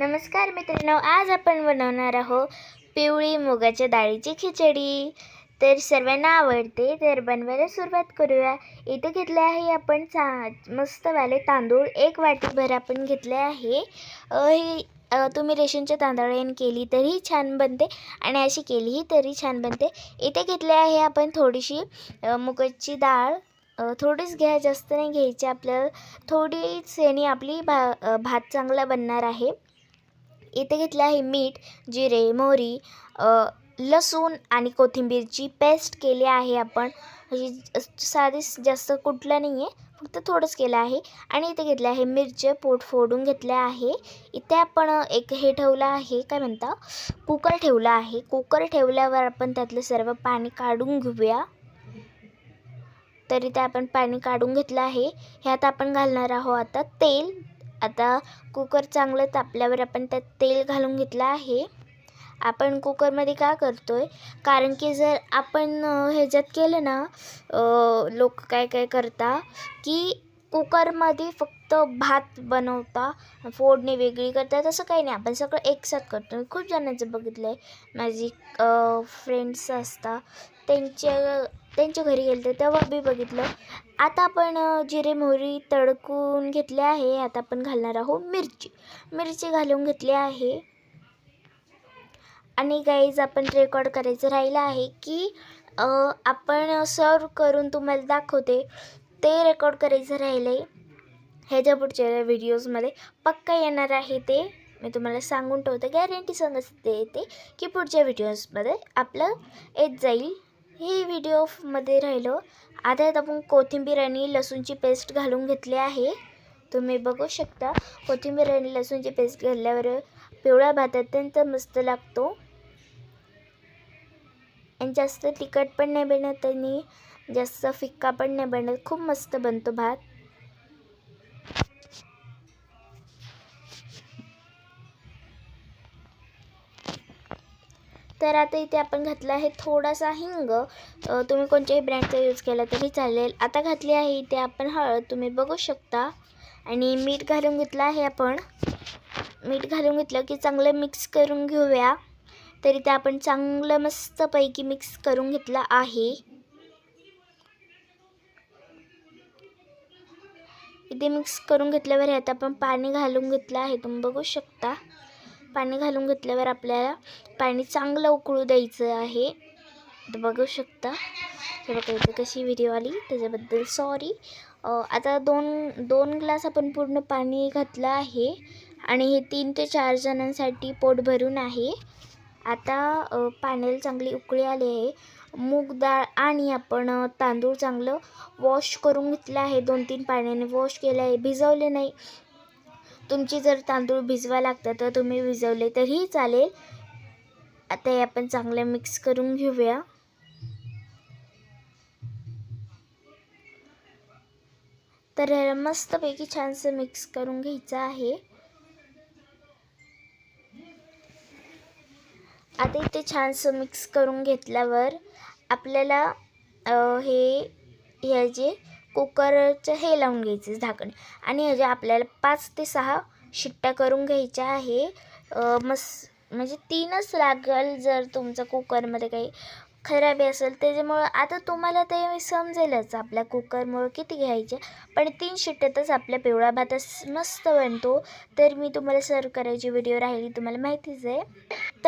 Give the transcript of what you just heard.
नमस्कार मित्रांनो आज आपण बनवणार आहोत पिवळी मुगाच्या डाळीची खिचडी. तर सर्वांना आवडते तर बनवायला सुरुवात करूया. इथे घेतले आहे आपण चा मस्तवाले तांदूळ. एक वाटीभर आपण घेतले आहे. हे तुम्ही रेशनच्या तांदळाने केली तरी छान बनते आणि अशी केलीही तरी छान बनते. इथे घेतले आहे आपण थोडीशी मुगाची डाळ. थोडीच घ्या जास्त नाही घ्यायची. आपल्याला थोडीच याने आपली भा भात चांगला बनणार आहे. इथे घेतलं आहे मीठ जिरे मोहरी लसूण आणि कोथिंबीरची पेस्ट केली आहे आपण. अशी साधी जास्त कुठलं नाही आहे फक्त थोडंच केलं आहे. आणि इथे घेतलं आहे मिरच्या पोट फोडून घेतले आहे. इथे आपण एक हे ठेवलं आहे काय म्हणता? कुकर ठेवला आहे. कुकर ठेवल्यावर आपण त्यातलं सर्व पाणी काढून घेऊया. तर इथे आपण पाणी काढून घेतलं आहे. ह्यात आपण घालणार आहोत आता तेल. आता कुकर चांगलं तापल्यावर आपण त्यात तेल घालून घेतलं आहे. आपण कुकरमध्ये का करतो आहे कारण की जर आपण ह्याच्यात केलं ना लोक काय काय करता की कुकरमध्ये फक्त भात बनवता फोडणी वेगळी करता तसं काही नाही. आपण सगळं एकसाथ करतो. मी खूप जणांचं बघितलं आहे माझी फ्रेंड्स असतात त्यांच्या त्यांच्या घरी गेले होते तेव्हा बी बघितलं. आता आपण जिरे मोहरी तडकून घेतले आहे. आता आपण घालणार आहोत मिरची. मिरची घालून घेतली आहे. आणि गाईज आपण रेकॉर्ड करायचं राहिलं आहे की आपण सर्व करून तुम्हाला दाखवते. ते रेकॉर्ड करायचं राहिलं आहे ह्याच्या पुढच्या व्हिडिओजमध्ये पक्का येणार आहे ते. मी तुम्हाला सांगून ठेवते. गॅरंटी सांगत देते की पुढच्या व्हिडिओजमध्ये आपलं येत जाईल. हे व्हिडिओमध्ये राहिलं. आता आपण कोथिंबीर आणि लसूणची पेस्ट घालून घेतली आहे. तुम्ही बघू शकता कोथिंबीर आणि लसूणची पेस्ट घातल्यावर पिवळा भात अत्यंत मस्त लागतो. आणि जास्त तिखट पण नाही बनत आणि जास्त फिक्का पण नाही बनत. खूप मस्त बनतो भात. तर आता इथे आपण घातला आहे थोडासा हिंग. तुम्ही कोणत्याही ब्रँडचा यूज केला तरी चालेल. आता घातली आहे इथे आपण हळद. तुम्ही बघू शकता. आणि मीठ घालून घेतलं आहे आपण. मीठ घालून घेतलं की चांगलं मिक्स करून घेऊया. तरी ते आपण चांगलं मस्तपैकी मिक्स करून घेतलं आहे. इथे मिक्स करून घेतल्यावर आता आपण पाणी घालून घेतलं आहे. तुम्ही बघू शकता. पाणी घालून घेतल्यावर आपल्याला पाणी चांगलं उकळू द्यायचं आहे. बघू शकता. हे बघा इथे कशी व्हिडिओ आली. त्याच्याबद्दल सॉरी आता दोन दोन ग्लास आपण पूर्ण पाणी घातलं आहे. आणि हे तीन ते चार जणांसाठी पोट भरून आहे. आता पाण्याला चांगली उकळी आली आहे. मूग डाळ आणि आपण तांदूळ चांगलं वॉश करून घेतलं आहे. दोन तीन पाण्याने वॉश केलं आहे. भिजवले नाही. तुमची जर तांदूळ भिजवा लागतात तर तुम्ही भिजवले तरीही चालेल. आता हे आपण चांगलं मिक्स करून घेऊया. तर ह्याला मस्तपैकी छानसं मिक्स करून घ्यायचं आहे. आता इथे छानसं मिक्स करून घेतल्यावर आपल्याला हे हे जे कुकरचं हे लावून घ्यायचं झाकण. आणि ह्याच्या आपल्याला पाच ते सहा शिट्ट्या करून घ्यायच्या आहे मस् मस म्हणजे तीनच लागेल जर तुमचं कुकरमध्ये काही खराबी असेल त्याच्यामुळं आता तुम्हाला ते समजेलच आपल्या कुकरमुळं किती घ्यायचे. पण तीन शिट्ट्यातच आपल्या पिवळा भात मस्त बनतो. तर मी तुम्हाला सर्व करायची व्हिडिओ राहिली तुम्हाला माहितीच आहे.